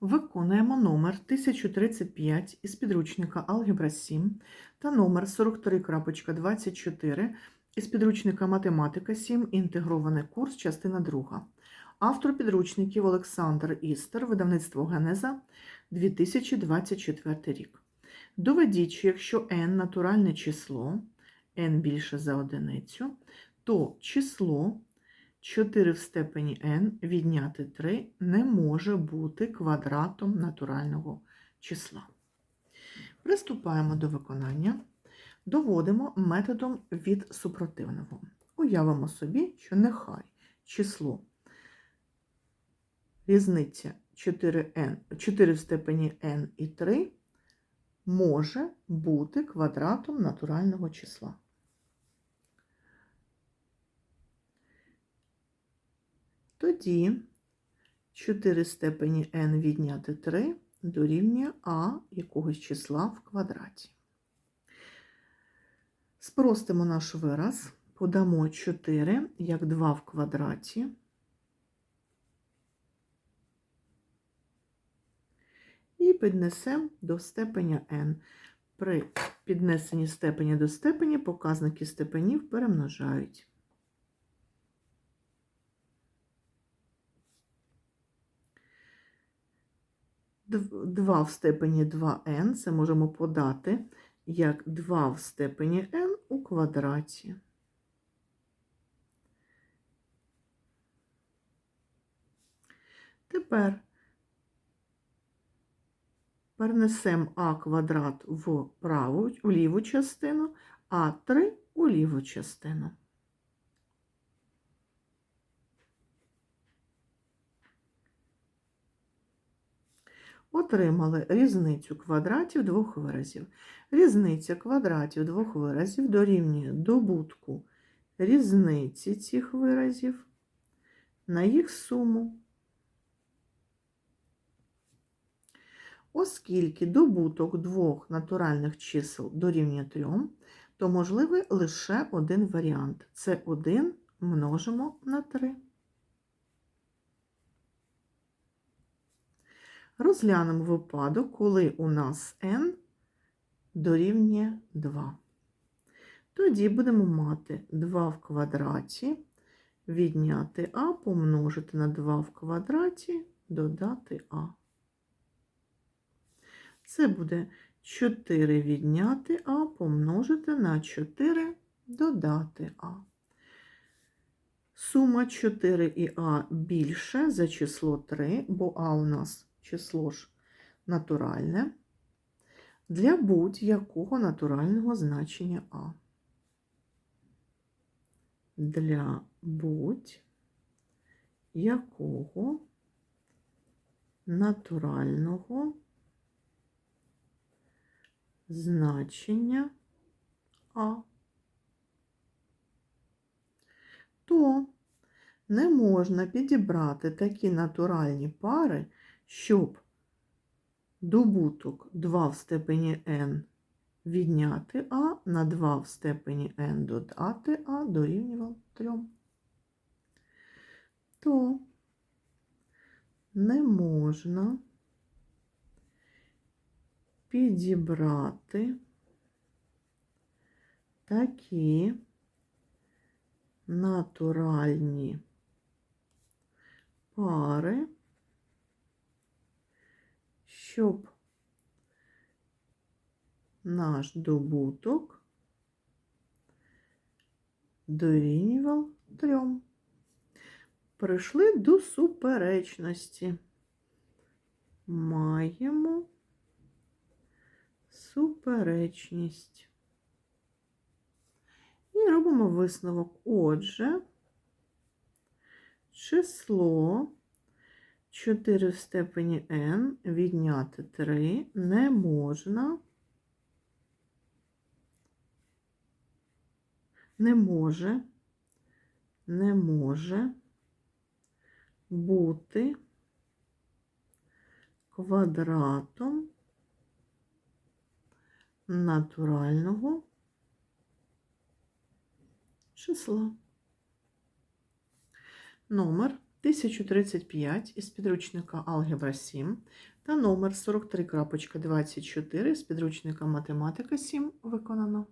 Виконуємо номер 1035 із підручника Алгебра 7 та номер 43.24 із підручника Математика 7. Інтегрований курс, частина 2. Автор підручників Олександр Істер, видавництво Генеза 2024 рік. Доведіть, що якщо n натуральне число, n більше за одиницю, то число 4 в степені n відняти 3 не може бути квадратом натурального числа. Приступаємо до виконання. Доводимо методом від супротивного. Уявимо собі, що нехай число різниця 4n, 4 в степені n і 3 може бути квадратом натурального числа. Тоді 4 степені n відняти 3 дорівнює а якогось числа в квадраті. Спростимо наш вираз, подамо 4 як 2 в квадраті. І піднесемо до степеня n. При піднесенні степені до степені показники степенів перемножають. 2 в степені 2n це можемо подати як 2 в степені n у квадраті. Тепер перенесемо а квадрат в праву, в ліву частину, а 3 у ліву частину. Отримали різницю квадратів двох виразів. Різниця квадратів двох виразів дорівнює добутку різниці цих виразів на їх суму. Оскільки добуток двох натуральних чисел дорівнює 3, то можливий лише один варіант. Це 1 множимо на 3. Розглянемо випадок, коли у нас n дорівнює 2. Тоді будемо мати 2 в квадраті, відняти а, помножити на 2 в квадраті, додати а. Це буде 4 відняти а, помножити на 4, додати а. Сума 4 і а більше за число 3, бо а у нас число ж натуральне, для будь-якого натурального значення а. Для будь-якого натурального значення А, то не можна підібрати такі натуральні пари, щоб добуток 2 в степені n відняти А на 2 в степені n додати А дорівнював 3. То не можна підібрати такі натуральні пари, щоб наш добуток дорівнював трьом. Прийшли до суперечності. Маємо суперечність. І робимо висновок. Отже, число 4 в степені n відняти 3 не можна, не може, не може бути квадратом натурального числа. Номер 1035 із підручника Алгебра 7 та номер 43.24 з підручника Математика 7 виконано.